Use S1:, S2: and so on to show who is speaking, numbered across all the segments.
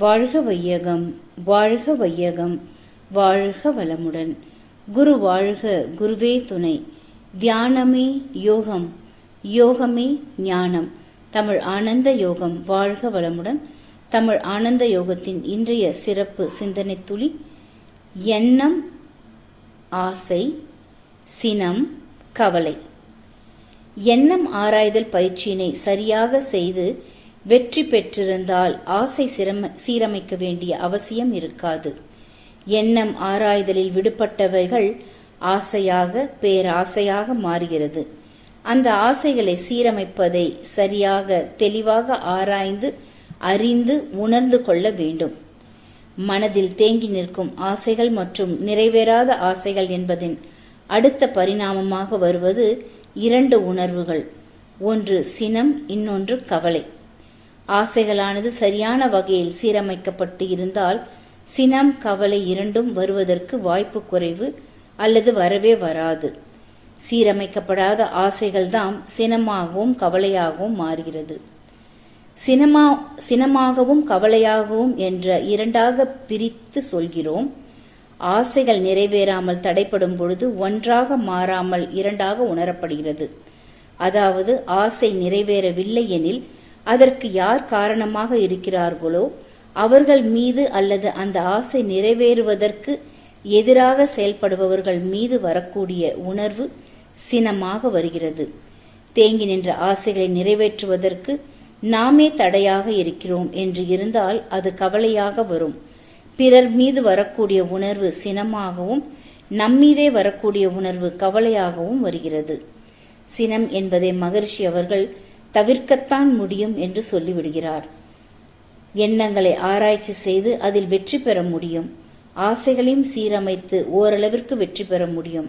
S1: வாழ்க வையகம் வாழ்க வையகம் வாழ்க வளமுடன். குரு வாழ்க குருவே துணை. தியானமே யோகம் யோகமே ஞானம். தமிழ் ஆனந்த யோகம் வாழ்க வளமுடன். தமிழ் ஆனந்த யோகத்தின் இன்றைய சிறப்பு சிந்தனை துளி எண்ணம் ஆசை சினம் கவலை. எண்ணம் ஆராய்தல் பயிற்சியினை சரியாக செய்து வெற்றி பெற்றிருந்தால் ஆசை சிரம சீரமைக்க வேண்டிய அவசியம் இருக்காது. எண்ணம் ஆராய்தலில் விடுபட்டவைகள் ஆசையாக பேராசையாக மாறுகிறது. அந்த ஆசைகளை சீரமைப்பதை சரியாக தெளிவாக ஆராய்ந்து அறிந்து உணர்ந்து கொள்ள வேண்டும். மனதில் தேங்கி நிற்கும் ஆசைகள் மற்றும் நிறைவேறாத ஆசைகள் என்பதின் அடுத்த பரிணாமமாக வருவது இரண்டு உணர்வுகள். ஒன்று சினம் இன்னொன்று கவலை. ஆசைகளானது சரியான வகையில் சீரமைக்கப்பட்டு இருந்தால் சினம் கவலை இரண்டும் வருவதற்கு வாய்ப்பு குறைவு அல்லது வரவே வராது. சீரமைக்கப்படாத ஆசைகள்தான் சினமாகவும் கவலையாகவும் மாறுகிறது. சினமா சினமாகவும் கவலையாகவும் என்ற இரண்டாக பிரித்து சொல்கிறோம். ஆசைகள் நிறைவேறாமல் தடைப்படும் பொழுது ஒன்றாக மாறாமல் இரண்டாக உணரப்படுகிறது. அதாவது ஆசை நிறைவேறவில்லை எனில் அதற்கு யார் காரணமாக இருக்கிறார்களோ அவர்கள் மீது அல்லது அந்த ஆசை நிறைவேறுவதற்கு எதிராக செயல்படுபவர்கள் மீது வரக்கூடிய உணர்வு சினமாக வருகிறது. தேங்கி நின்ற ஆசைகளை நிறைவேற்றுவதற்கு நாமே தடையாக இருக்கிறோம் என்று இருந்தால் அது கவலையாக வரும். பிறர் மீது வரக்கூடிய உணர்வு சினமாகவும் நம்மீதே வரக்கூடிய உணர்வு கவலையாகவும் வருகிறது. சினம் என்பதை மகரிஷி அவர்கள் தவிர்க்கத்தான் முடியும் என்று சொல்லிவிடுகிறார். எண்ணங்களை ஆராய்ச்சி செய்து அதில் வெற்றி பெற முடியும். ஆசைகளையும் சீரமைத்து ஓரளவிற்கு வெற்றி பெற முடியும்.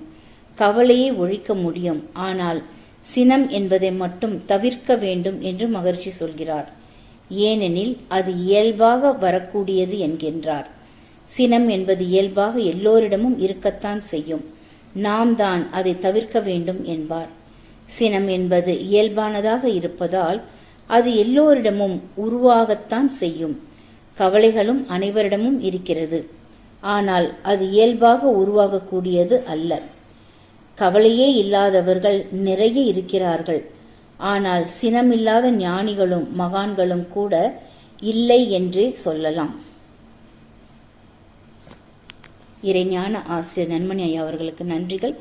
S1: கவலையை ஒழிக்க முடியும். ஆனால் சினம் என்பதை மட்டும் தவிர்க்க வேண்டும் என்று மகிழ்ச்சி சொல்கிறார். ஏனெனில் அது இயல்பாக வரக்கூடியது என்கின்றார். சினம் என்பது இயல்பாக எல்லோரிடமும் இருக்கத்தான் செய்யும். நாம் தான் அதை தவிர்க்க வேண்டும் என்பார். சினம் என்பது இயல்பானதாக இருப்பதால் அது எல்லோரிடமும் உருவாகத்தான் செய்யும். கவலைகளும் அனைவரிடமும் இருக்கிறது. ஆனால் அது இயல்பாக உருவாகக்கூடியது அல்ல. கவலையே இல்லாதவர்கள் நிறைய இருக்கிறார்கள். ஆனால் சினமில்லாத ஞானிகளும் மகான்களும் கூட இல்லை என்றே சொல்லலாம். இறைஞான ஆசிரியர் நன்மணி ஐயா அவர்களுக்கு நன்றிகள்.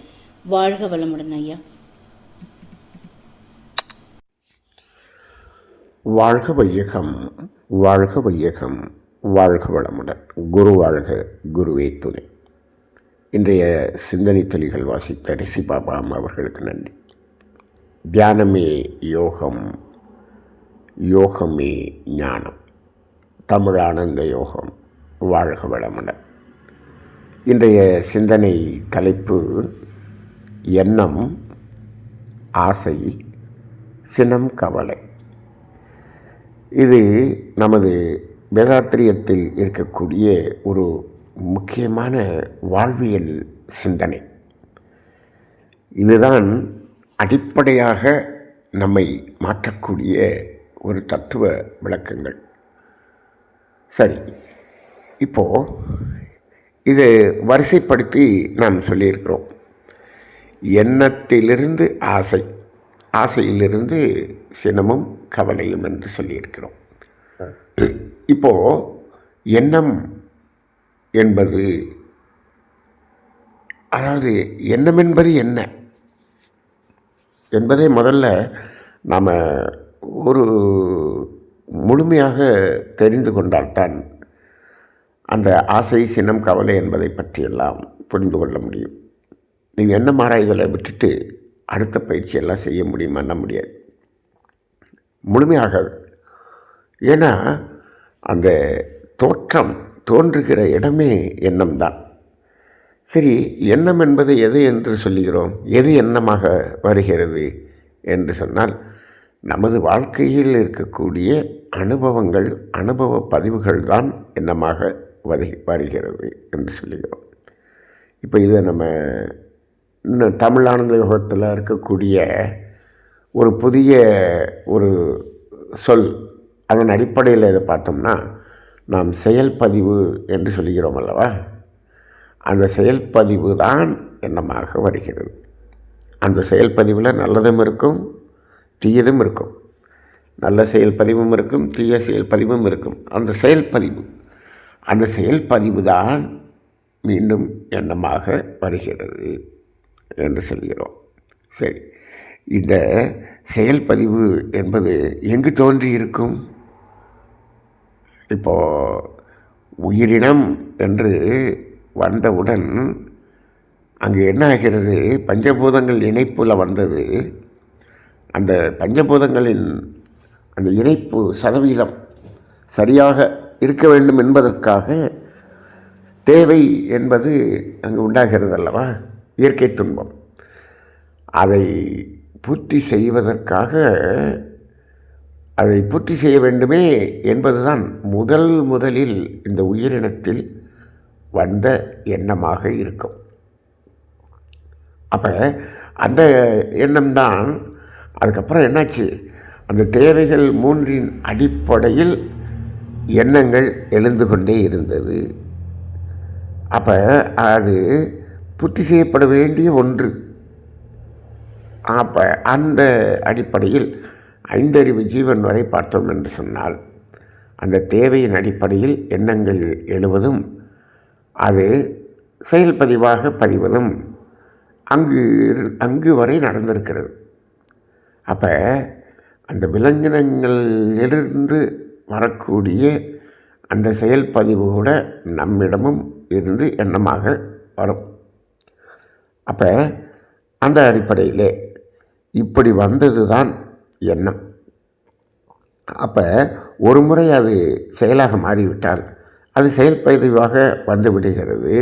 S1: வாழ்க வளமுடன் ஐயா.
S2: வாழ்க வையகம் வாழ்க வையகம் வாழ்க வளமுடன் குரு வாழ்க குருவே துணை. இன்றைய சிந்தனை துளிகள் வாசித்த ரிஷி பாபாம் அவர்களுக்கு நன்றி. தியானமே யோகம் யோகமே ஞானம். தமிழ் ஆனந்த யோகம் வாழ்க வளமுடன் இன்றைய சிந்தனை தலைப்பு எண்ணம் ஆசை சினம் கவலை. இது நமது வேதாத்திரியத்தில் இருக்கக்கூடிய ஒரு முக்கியமான வாழ்வியல் சிந்தனை. இதுதான் அடிப்படையாக நம்மை மாற்றக்கூடிய ஒரு தத்துவ விளக்கங்கள். சரி இப்போது இது வரிசைப்படுத்தி நாம் சொல்லியிருக்கிறோம். எண்ணத்திலிருந்து ஆசை. ஆசையிலிருந்து சினமும் கவலையும் என்று சொல்லியிருக்கிறோம். இப்போது எண்ணம் என்பது அதாவது எண்ணம் என்பது என்ன? என்பதை முதல்ல நாம் ஒரு முழுமையாக தெரிந்து கொண்டால்தான் அந்த ஆசை சினம் கவலை என்பதை பற்றியெல்லாம் புரிந்து கொள்ள முடியும். நீங்கள் என்ன ஆராய்தலை விட்டுட்டு அடுத்த பயிற்சியெல்லாம் செய்ய முடியுமான்னா முடியாது. முழுமையாகாது ஏன்னா அந்த தோற்றம் தோன்றுகிற இடமே எண்ணம் தான் சரி எண்ணம் என்பது எது என்று சொல்லுகிறோம்? எது எண்ணமாக வருகிறது என்று சொன்னால் நமது வாழ்க்கையில் இருக்கக்கூடிய அனுபவங்கள் அனுபவ பதிவுகள் தான் எண்ணமாக வருகிறது என்று சொல்லுகிறோம். இப்போ இதை நம்ம இன்னும் தமிழ் இருக்கக்கூடிய ஒரு புதிய ஒரு சொல் அதன் அடிப்படையில் இதை பார்த்தோம்னா நாம் செயல்பதிவு என்று சொல்கிறோம் அல்லவா? அந்த செயல்பதிவு தான் எண்ணமாக வருகிறது. அந்த செயல்பதிவில் நல்லதும் இருக்கும் தீயதும் இருக்கும். நல்ல செயல்பதிவும் இருக்கும் தீய செயல்பதிவும் இருக்கும். அந்த செயல்பதிவு அந்த செயல்பதிவு தான் மீண்டும் எண்ணமாக வருகிறது. என்று சொல்கிறோம். சரி. இந்த செயல்பதிவு என்பது எங்கு தோன்றி இருக்கும் இப்போ உயிரினம் என்று வந்தவுடன் அங்கே என்ன ஆகிறது? பஞ்சபூதங்கள் இணைப்பில் வந்தது. அந்த பஞ்சபூதங்களின் அந்த இணைப்பு சதவீதம் சரியாக இருக்க வேண்டும் என்பதற்காக தேவை என்பது அங்கு உண்டாகிறது அல்லவா இயற்கை துன்பம். அதை பூர்த்தி செய்வதற்காக அதை பூர்த்தி செய்ய வேண்டுமே என்பதுதான் முதல் முதலில் இந்த உயிரினத்தில் வந்த எண்ணமாக இருக்கும். அப்போ அந்த எண்ணம்தான் அதுக்கப்புறம் என்னாச்சு? அந்த தேவைகள் மூன்றின் அடிப்படையில் எண்ணங்கள் எழுந்து கொண்டே இருந்தது. அப்போ அது பூர்த்தி செய்யப்பட வேண்டிய ஒன்று. அப்போ அந்த அடிப்படையில் ஐந்தறிவு ஜீவன் வரை பார்த்தோம் என்று சொன்னால் அந்த தேவையின் அடிப்படையில் எண்ணங்கள் எழுவதும் அது செயல்பதிவாக பதிவதும் அங்கு அங்கு வரை நடந்திருக்கிறது. அப்போ அந்த விலங்கினங்களிலிருந்து வரக்கூடிய அந்த செயல்பதிவு கூட நம்மிடமும் இருந்து எண்ணமாக வரும். அப்போ அந்த அடிப்படையிலே இப்படி வந்தது தான் எண்ணம். அப்போ ஒரு முறை அது செயலாக மாறிவிட்டால் அது செயல்பதிவாக வந்து விடுகிறது.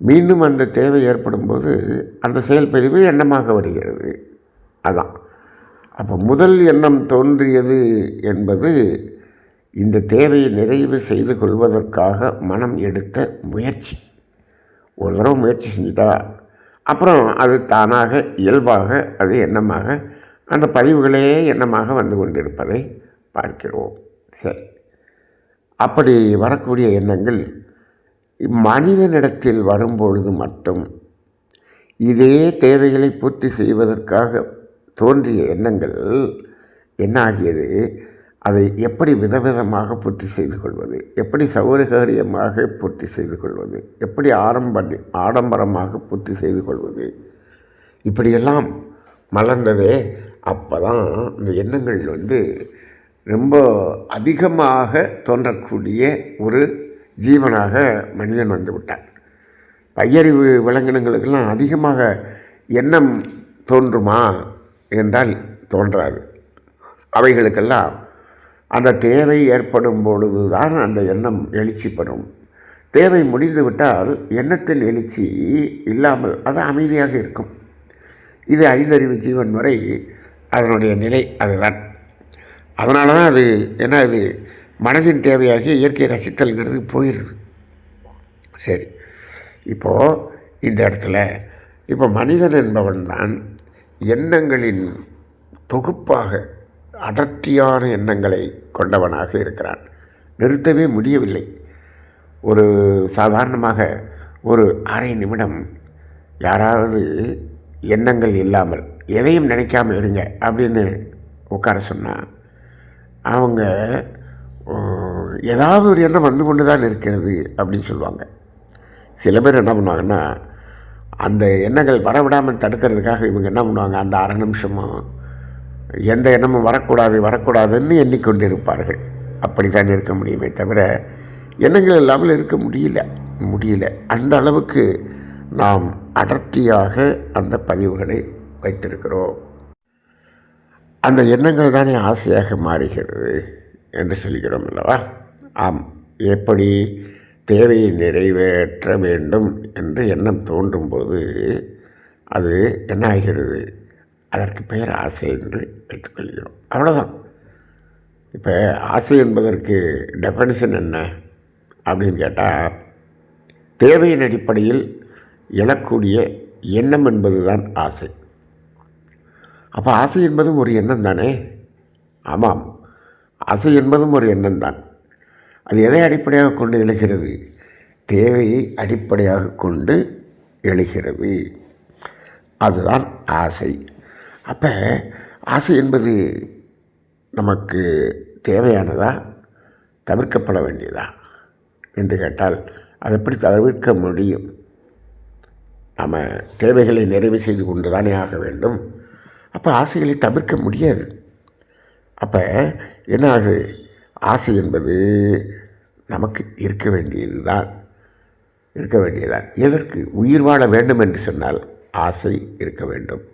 S2: மீண்டும் அந்த தேவை ஏற்படும் போது அந்த செயல்பதிவு எண்ணமாக வருகிறது. அதான். அப்போ முதல் எண்ணம் தோன்றியது என்பது இந்த தேவையை நிறைவு செய்து கொள்வதற்காக மனம் எடுத்த முயற்சி. ஒரு தடவை முயற்சி செஞ்சுட்டா அப்புறம் அது தானாக இயல்பாக அது எண்ணமாக அந்த பதிவுகளே எண்ணமாக வந்து கொண்டிருப்பதை பார்க்கிறோம். சரி. அப்படி வரக்கூடிய எண்ணங்கள் மனிதனிடத்தில் வரும்பொழுது மட்டும் இதே தேவைகளை பூர்த்தி செய்வதற்காக தோன்றிய எண்ணங்கள் என்ன ஆகியது அதை எப்படி விதவிதமாக பூர்த்தி செய்து கொள்வது? எப்படி சௌகரியமாக பூர்த்தி செய்து கொள்வது? எப்படி ஆரம்ப ஆடம்பரமாக பூர்த்தி செய்து கொள்வது? இப்படியெல்லாம் மலர்ந்ததே அப்போ தான் இந்த எண்ணங்கள் வந்து ரொம்ப அதிகமாக தோன்றக்கூடிய ஒரு ஜீவனாக மனிதன் வந்து விட்டான். பையறிவு விலங்கினங்களுக்கெல்லாம் அதிகமாக எண்ணம் தோன்றுமா? என்றால் தோன்றாது. அவைகளுக்கெல்லாம் அந்த தேவை ஏற்படும் பொழுது தான் அந்த எண்ணம் எழுச்சி பெறும். தேவை முடிந்து விட்டால் எண்ணத்தின் எழுச்சி இல்லாமல் அது அமைதியாக இருக்கும். இது ஐந்தறிவு ஜீவன் வரை அதனுடைய நிலை அதுதான். அதனால தான் அது ஏன்னா அது மனதின் தேவையாகி இயற்கை ரசித்தல்ங்கிறது போயிடுது சரி இப்போது இந்த இடத்துல இப்போ மனிதன் என்பவன் தான் எண்ணங்களின் தொகுப்பாக அடர்த்தியான எண்ணங்களை கொண்டவனாக இருக்கிறான். நிறுத்தவே முடியவில்லை. ஒரு சாதாரணமாக ஒரு அரை நிமிடம் யாராவது எண்ணங்கள் இல்லாமல் எதையும் நினைக்காமல் இருங்க அப்படின்னு உட்கார சொன்னால் அவங்க ஏதாவது ஒரு எண்ணம் வந்து கொண்டு தான் இருக்கிறது அப்படின்னு சொல்லுவாங்க. சில பேர் என்ன பண்ணுவாங்கன்னா அந்த எண்ணங்கள் வரவிடாமல் தடுக்கிறதுக்காக இவங்க என்ன பண்ணுவாங்க அந்த அரை நிமிஷமும் எந்த எண்ணமும் வரக்கூடாது வரக்கூடாதுன்னு எண்ணிக்கொண்டிருப்பார்கள். அப்படித்தான் அப்படி தான் இருக்க முடியுமே தவிர எண்ணங்கள் இல்லாமல் இருக்க முடியல முடியல. அந்த அளவுக்கு நாம் அடர்த்தியாக அந்த பதிவுகளை வைத்திருக்கிறோம். அந்த எண்ணங்கள் தானே ஆசையாக மாறுகிறது என்று சொல்கிறோம் அல்லவா? ஆம் எப்படி தேவையை நிறைவேற்ற வேண்டும் என்று எண்ணம் தோன்றும்போது அது என்ன ஆகிறது? அதற்கு பெயர் ஆசை என்று வைத்துக்கொள்கிறோம். அவ்வளோதான் இப்போ ஆசை என்பதற்கு டெஃபனிஷன் என்ன அப்படின்னு கேட்டால் தேவையின் அடிப்படையில் எழக்கூடிய எண்ணம் என்பது தான் ஆசை. அப்போ ஆசை என்பதும் ஒரு எண்ணம் தானே? ஆமாம். ஆசை என்பதும் ஒரு எண்ணம் தான். அது எதை அடிப்படையாக கொண்டு எழுகிறது? தேவையை அடிப்படையாக கொண்டு எழுகிறது. அதுதான் ஆசை. அப்போ ஆசை என்பது நமக்கு தேவையானதா? தவிர்க்கப்பட வேண்டியதா? என்று கேட்டால் அதை எப்படி தவிர்க்க முடியும்? நம்ம தேவைகளை நிறைவு செய்து கொண்டு தானே ஆக வேண்டும். அப்போ ஆசைகளை தவிர்க்க முடியாது. அப்போ என்ன ஆகுது ஆசை என்பது நமக்கு இருக்க வேண்டியது தான் இருக்க வேண்டியதுதான். எதற்கு? உயிர் வாழ வேண்டும் என்று சொன்னால் ஆசை இருக்க வேண்டும்.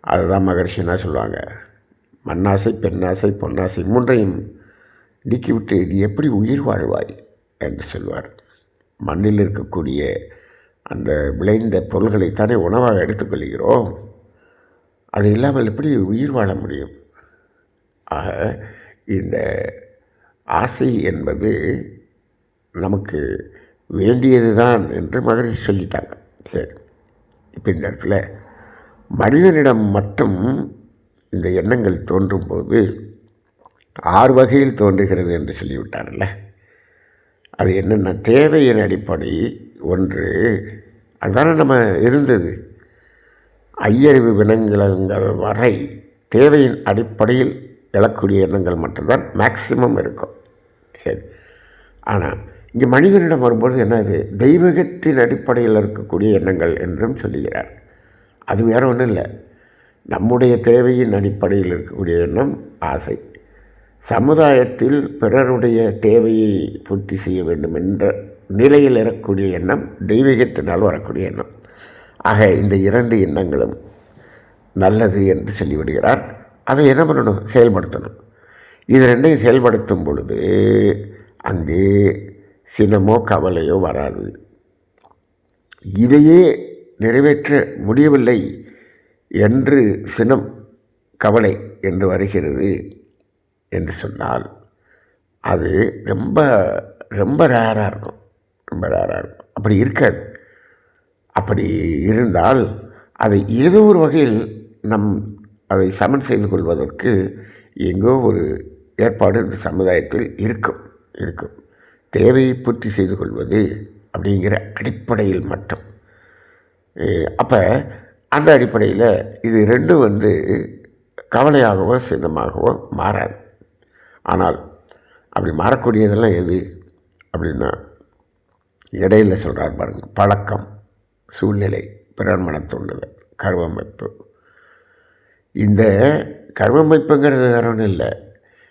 S2: அதுதான் மகர்ஷினா என்ன சொல்லுவாங்க. மண்ணாசை பெண்ணாசை பொன்னாசை மூன்றையும் நீக்கிவிட்டு நீ எப்படி உயிர் வாழ்வாய் என்று சொல்வார். மண்ணில் இருக்கக்கூடிய அந்த விளைந்த பொருள்களைத்தானே உணவாக எடுத்துக்கொள்கிறோம். அது இல்லாமல் எப்படி உயிர் வாழ முடியும்? ஆக இந்த ஆசை என்பது நமக்கு வேண்டியது தான் என்று மகரிஷி சொல்லிட்டாங்க. சரி இப்போ இந்த இடத்துல மனிதனிடம் மட்டும் இந்த எண்ணங்கள் தோன்றும்போது ஆறு வகையில் தோன்றுகிறது என்று சொல்லிவிட்டார்ல. அது என்னென்ன தேவையின் அடிப்படை ஒன்று. அதுதானே நம்ம இருந்தது. ஐயறிவு வினங்களங்கள் வரை தேவையின் அடிப்படையில் எழக்கூடிய எண்ணங்கள் மட்டும்தான் மேக்சிமம் இருக்கும். சரி. ஆனால் இங்கே மனிதனிடம் வரும்பொழுது என்னது? தெய்வகத்தின் அடிப்படையில் இருக்கக்கூடிய எண்ணங்கள் என்றும் சொல்லுகிறார். அது வேற ஒன்றும் இல்லை. நம்முடைய தேவையின் அடிப்படையில் இருக்கக்கூடிய எண்ணம் ஆசை. சமுதாயத்தில் பிறருடைய தேவையை பூர்த்தி செய்ய வேண்டும் என்ற நிலையில் இருக்கக்கூடிய எண்ணம் தெய்வீகத்தினால் வரக்கூடிய எண்ணம். ஆக இந்த இரண்டு எண்ணங்களும் நல்லது என்று சொல்லிவிடுகிறார். அதை என்ன பண்ணணும்? செயல்படுத்தணும். இது ரெண்டையும் செயல்படுத்தும் பொழுது அங்கே சினமோ கவலையோ வராது. இதையே நிறைவேற்ற முடியவில்லை என்று சினம் கவலை என்று வருகிறது என்று சொன்னால் அது ரொம்ப ரொம்ப ரேராக இருக்கும். ரொம்ப ரேராக இருக்கும். அப்படி இருக்காது. அப்படி இருந்தால் அதை ஏதோ ஒரு வகையில் நம் அதை சமன் செய்து கொள்வதற்கு எங்கோ ஒரு ஏற்பாடு இந்த சமுதாயத்தில் இருக்கும் இருக்கும். தேவையை பூர்த்தி செய்து கொள்வது அப்படிங்கிற அடிப்படையில் மட்டும். அப்போ அந்த அடிப்படையில் இது ரெண்டும் வந்து கவலையாகவோ சின்னமாகவோ மாறாது. ஆனால் அப்படி மாறக்கூடியதெல்லாம் எது? அப்படின்னா இடையில சொல்கிறார் பாருங்கள் பழக்கம் சூழ்நிலை பிறர் மன கருவமைப்பு. இந்த கருவமைப்புங்கிறது வேற ஒன்றும் இல்லை.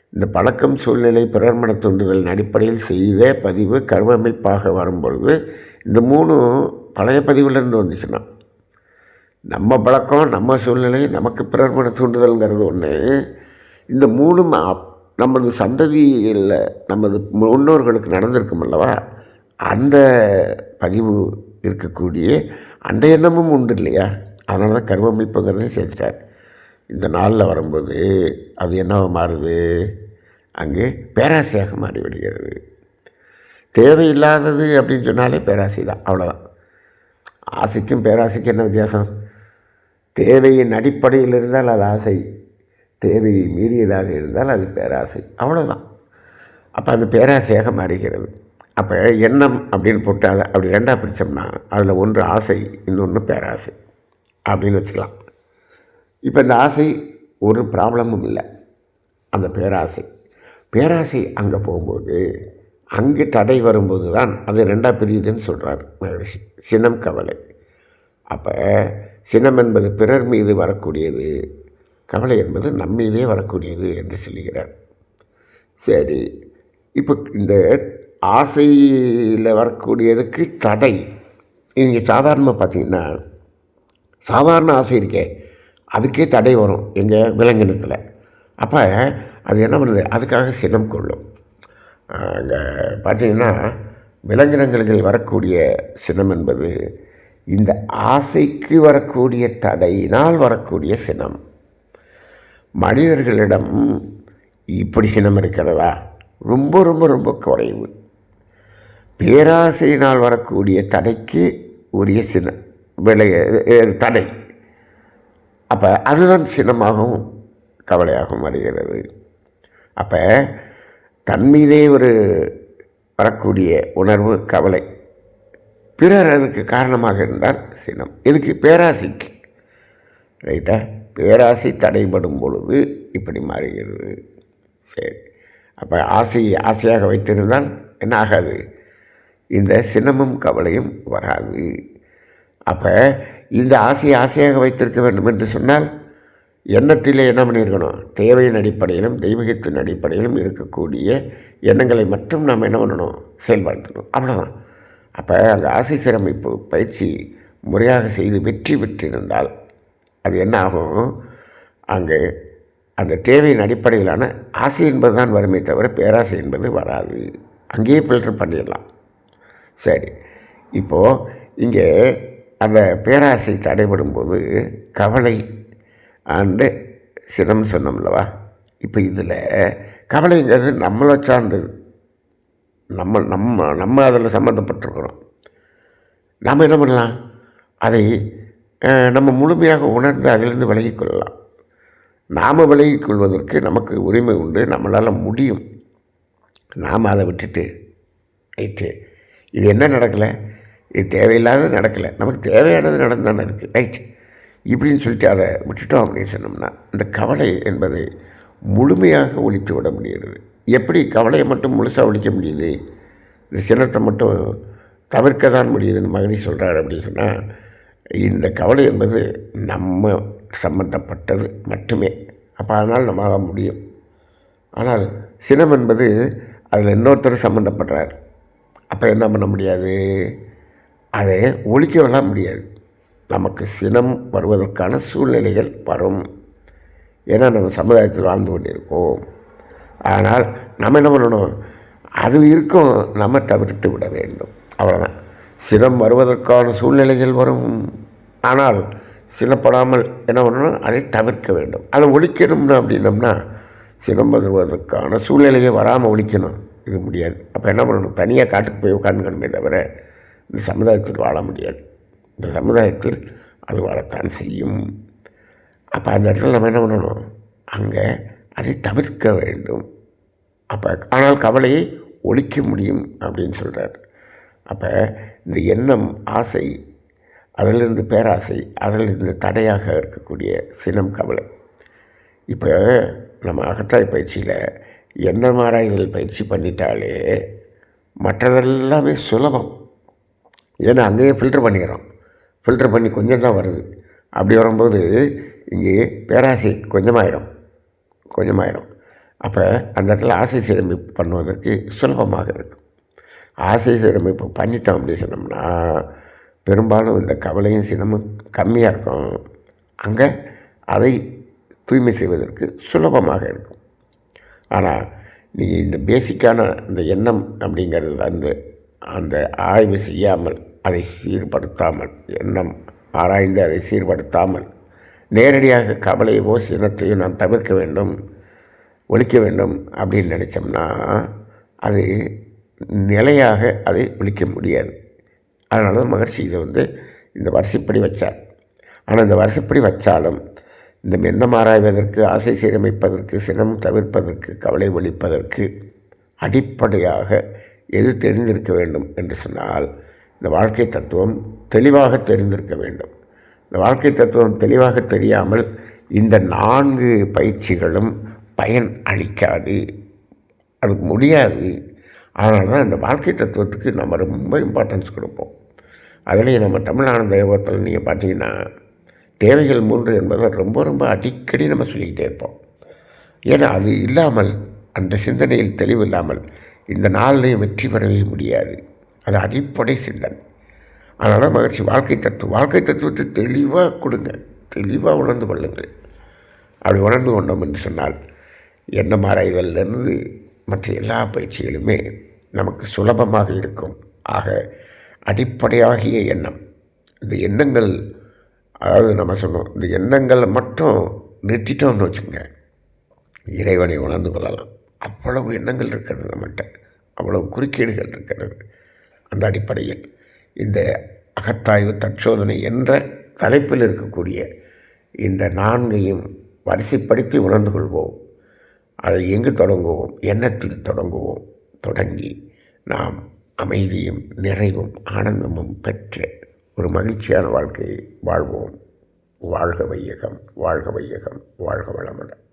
S2: இந்த பழக்கம் சூழ்நிலை பிறர் மன தூண்டுதலின் அடிப்படையில் செய்த பதிவு கருவமைப்பாக வரும்பொழுது இந்த மூணும் பழைய பதிவுலேருந்து வந்துச்சுன்னா நம்ம பழக்கம் நம்ம சூழ்நிலை நமக்கு பிறர் மன தூண்டுதல்ங்கிறது ஒன்று இந்த மூணும் நமது சந்ததியில் நமது முன்னோர்களுக்கு நடந்திருக்கும் அல்லவா? அந்த பதிவு இருக்கக்கூடிய அந்த எண்ணமும் உண்டு இல்லையா? அதனால தான் கருவமைப்புங்கிறதையும் சேர்த்துட்டார். இந்த நாளில் வரும்போது அது என்னவாக மாறுது? அங்கே பேராசையாக மாறிவிடுகிறது தேவையில்லாதது அப்படின்னு சொன்னாலே பேராசை தான் அவ்வளோதான் ஆசைக்கும் பேராசைக்கும் என்ன வித்தியாசம்? தேவையின் அடிப்படையில் இருந்தால் அது ஆசை. தேவையை மீறியதாக இருந்தால் அது பேராசை. அவ்வளோதான் அப்போ அது பேராசையாக மாறுகிறது. அப்போ எண்ணம் அப்படின்னு போட்டு அதை அப்படி ரெண்டாக பிரித்தோம்னா அதில் ஒன்று ஆசை இன்னொன்று பேராசை அப்படின்னு வச்சுக்கலாம். இப்போ இந்த ஆசை ஒரு ப்ராப்ளமும் இல்லை. அந்த பேராசை. பேராசை அங்கே போகும்போது அங்கே தடை வரும்போது தான் அது ரெண்டாக பிரியுதுன்னு சொல்கிறார் மகரிஷி. சினம் கவலை. அப்போ சினம் என்பது பிறர் மீது வரக்கூடியது கவலை என்பது நம் மீதே வரக்கூடியது என்று சொல்லுகிறார். சரி இப்போ இந்த ஆசையில் வரக்கூடியதுக்கு தடை. நீங்கள் சாதாரணமாக பார்த்தீங்கன்னா சாதாரண ஆசை இருக்கே அதுக்கே தடை வரும் எங்கள் விலங்கினத்தில். அப்போ அது என்ன பண்ணுது? அதுக்காக சினம் கொள்ளும். அங்கே பார்த்தீங்கன்னா விலங்கினங்களில் வரக்கூடிய சினம் என்பது இந்த ஆசைக்கு வரக்கூடிய தடையினால் வரக்கூடிய சினம். மனிதர்களிடம் இப்படி சினம் இருக்கிறதா? ரொம்ப ரொம்ப ரொம்ப குறைவு. பேராசையினால் வரக்கூடிய தடைக்கு உரிய சினம் விலை தடை. அப்போ அதுதான் சினமாகவும் கவலையாகவும் வருகிறது. அப்போ தன்மீதே ஒரு வரக்கூடிய உணர்வு கவலை. பிறர் அதுக்கு காரணமாக இருந்தால் சினம். இதுக்கு பேராசைக்கு. ரைட்டா? பேராசை தடைபடும் பொழுது இப்படி மாறுகிறது. சரி. அப்போ ஆசையை ஆசையாக வைத்திருந்தால் என்ன ஆகாது? இந்த சினமும் கவலையும் வராது. அப்போ இந்த ஆசையை ஆசையாக வைத்திருக்க வேண்டும் என்று சொன்னால் எண்ணத்திலே என்ன பண்ணியிருக்கணும்? தேவையின் அடிப்படையிலும் தெய்வீகத்தின் அடிப்படையிலும் இருக்கக்கூடிய எண்ணங்களை மட்டும் நாம் என்ன பண்ணணும்? செயல்படுத்தணும். அவ்வளோதான் அப்போ அந்த ஆசை சிரமிப்பு பயிற்சி முறையாக செய்து வெற்றி பெற்றிருந்தால் அது என்ன ஆகும்? அங்கே அந்த தேவையின் அடிப்படையிலான ஆசை என்பது தான் வருமே தவிர பேராசை என்பது வராது. அங்கேயே ஃபில்டர் பண்ணிடலாம். சரி. இப்போது இங்கே அந்த பேராசை தடைபடும் போது கவலை அண்டு சினம் சொன்னோம்லவா இப்போ இதில் கவலைங்கிறது நம்மளை சார்ந்தது நம்ம நம்ம நம்ம அதில் சம்மந்தப்பட்டிருக்கிறோம். நாம் என்ன பண்ணலாம்? அதை நம்ம முழுமையாக உணர்ந்து அதிலிருந்து விலகிக்கொள்ளலாம் நாம் விலகிக்கொள்வதற்கு நமக்கு உரிமை உண்டு நம்மளால் முடியும். நாம் அதை விட்டுட்டு ரைட்டு இது என்ன நடக்கலை? இது தேவையில்லாதது நடக்கலை. நமக்கு தேவையானது நடந்தானே இருக்குது ரைட். இப்படின்னு சொல்லிட்டு அதை விட்டுட்டோம் அப்படின்னு சொன்னோம்னா இந்த கவலை என்பதை முழுமையாக ஒழித்து விட முடிகிறது. எப்படி கவலையை மட்டும் முழுசாக ஒழிக்க முடியுது? இந்த சினத்தை மட்டும் தவிர்க்க தான் முடியுதுன்னு மகனி சொல்கிறார் அப்படின்னு சொன்னால் இந்த கவலை என்பது நம்ம சம்பந்தப்பட்டது மட்டுமே. அப்போ அதனால் நம்மளால் முடியும். ஆனால் சினம் என்பது அதில் இன்னொருத்தர் சம்மந்தப்படுறார் அப்போ என்ன பண்ண முடியாது? அதை ஒழிக்கவெல்லாம் முடியாது. நமக்கு சினம் வருவதற்கான சூழ்நிலைகள் வரும். ஏன்னா நம்ம சமுதாயத்தில் வாழ்ந்து கொண்டிருக்கோம். ஆனால் நம்ம என்ன பண்ணணும்? அது இருக்கும். நம்ம தவிர்த்து விட வேண்டும். அவ்வளோதான் சினம் வருவதற்கான சூழ்நிலைகள் வரும். ஆனால் சினப்படாமல் என்ன பண்ணணும்? அதை தவிர்க்க வேண்டும். அதை ஒழிக்கணும்னு அப்படின்னம்னா சினம் வருவதற்கான சூழ்நிலையை வராமல் ஒழிக்கணும். இது முடியாது. அப்போ என்ன பண்ணணும்? தனியாக காட்டுக்கு போய் உட்காந்துக்கணுமே தவிர இந்த சமுதாயத்தில் வாழ முடியாது. இந்த சமுதாயத்தில் அது வரத்தான் செய்யும். அப்போ அந்த இடத்துல நம்ம என்ன பண்ணணும்? அங்கே அதை தவிர்க்க வேண்டும். அப்போ ஆனால் கவலையை ஒழிக்க முடியும் அப்படின்னு சொல்கிறார் அப்போ இந்த எண்ணம் ஆசை அதிலிருந்து பேராசை அதிலிருந்து தடையாக இருக்கக்கூடிய சினம் கவலை. இப்போ நம்ம அகத்தாய் பயிற்சியில் எண்ணம் ஆராய்தல் பயிற்சி பண்ணிட்டாலே மற்றதெல்லாமே சுலபம். ஏன்னா அங்கேயே ஃபில்டர் பண்ணிக்கிறோம். ஃபில்டர் பண்ணி கொஞ்சம் தான் வருது. அப்படி வரும்போது இங்கே பேராசை கொஞ்சமாயிரும். கொஞ்சமாயிரும். அப்போ அந்த இடத்துல ஆசை சீரமைப்பு பண்ணுவதற்கு சுலபமாக இருக்கும். ஆசை சீரமைப்பு பண்ணிட்டோம் அப்படின்னு சொன்னோம்னா பெரும்பாலும் இந்த கவலையும் சினமும் கம்மியாக இருக்கும். அங்கே அதை தூய்மை செய்வதற்கு சுலபமாக இருக்கும். ஆனால் நீங்கள் இந்த பேசிக்கான இந்த எண்ணம் அப்படிங்கிறது வந்து அந்த ஆய்வு செய்யாமல் அதை சீர்படுத்தாமல் எண்ணம் ஆராய்ந்து அதை சீர்படுத்தாமல் நேரடியாக கவலையவோ சினத்தையும் நாம் தவிர்க்க வேண்டும் ஒழிக்க வேண்டும் அப்படின்னு நினச்சோம்னா அது நிலையாக அதை ஒழிக்க முடியாது. அதனால தான் மகர்ஷி இதை வந்து இந்த வரிசைப்படி வச்சார். ஆனால் இந்த வரிசைப்படி வச்சாலும் இந்த எண்ணம் ஆராய்வதற்கு ஆசை சீரமைப்பதற்கு சினம் தவிர்ப்பதற்கு கவலை ஒழிப்பதற்கு அடிப்படையாக எது தெரிந்திருக்க வேண்டும் என்று சொன்னால் இந்த வாழ்க்கை தத்துவம் தெளிவாக தெரிந்திருக்க வேண்டும். இந்த வாழ்க்கை தத்துவம் தெளிவாக தெரியாமல் இந்த நான்கு பயிற்சிகளும் பயன் அளிக்காது. அதுக்கு முடியாது. அதனால தான் இந்த வாழ்க்கை தத்துவத்துக்கு நம்ம ரொம்ப இம்பார்ட்டன்ஸ் கொடுப்போம். அதுலேயும் நம்ம தமிழ்நாடு தேவத்தில் நீங்கள் பார்த்தீங்கன்னா தேவைகள் மூன்று என்பதை ரொம்ப ரொம்ப அடிக்கடி நம்ம சொல்லிக்கிட்டே இருப்போம். ஏன்னா அது இல்லாமல் அந்த சிந்தனையில் தெளிவு இல்லாமல் இந்த நாளிலையும் வெற்றி பெறவே முடியாது. அது அடிப்படை சிந்தனை. அதனால் மகிழ்ச்சி வாழ்க்கை தத்துவம் வாழ்க்கை தத்துவத்தை தெளிவாக கொடுங்க. தெளிவாக உணர்ந்து கொள்ளுங்கள். அப்படி உணர்ந்து கொண்டோம் என்று சொன்னால் எண்ணம் ஆராய்தலிருந்து மற்ற எல்லா பயிற்சிகளுமே நமக்கு சுலபமாக இருக்கும். ஆக அடிப்படையாகிய எண்ணம் இந்த எண்ணங்கள் அதாவது நம்ம சொன்னோம் இந்த எண்ணங்களை மட்டும் நிறுத்திட்டோம்னு வச்சுங்க இறைவனை உணர்ந்து கொள்ளலாம். அவ்வளவு எண்ணங்கள் இருக்கிறது நம்மகிட்ட. அவ்வளவு குறுக்கீடுகள் இருக்கிறது. அந்த அடிப்படையில் இந்த அகத்தாய்வு தற்சோதனை என்ற தலைப்பில் இருக்கக்கூடிய இந்த நான்கையும் வரிசைப்படுத்தி உணர்ந்து கொள்வோம். அதை எங்கு தொடங்குவோம்? எண்ணத்தில் தொடங்குவோம். தொடங்கி நாம் அமைதியும் நிறைவும் ஆனந்தமும் பெற்ற ஒரு மகிழ்ச்சியான வாழ்க்கையை வாழ்வோம். வாழ்க வையகம் வாழ்க வையகம் வாழ்க வளமுடன்.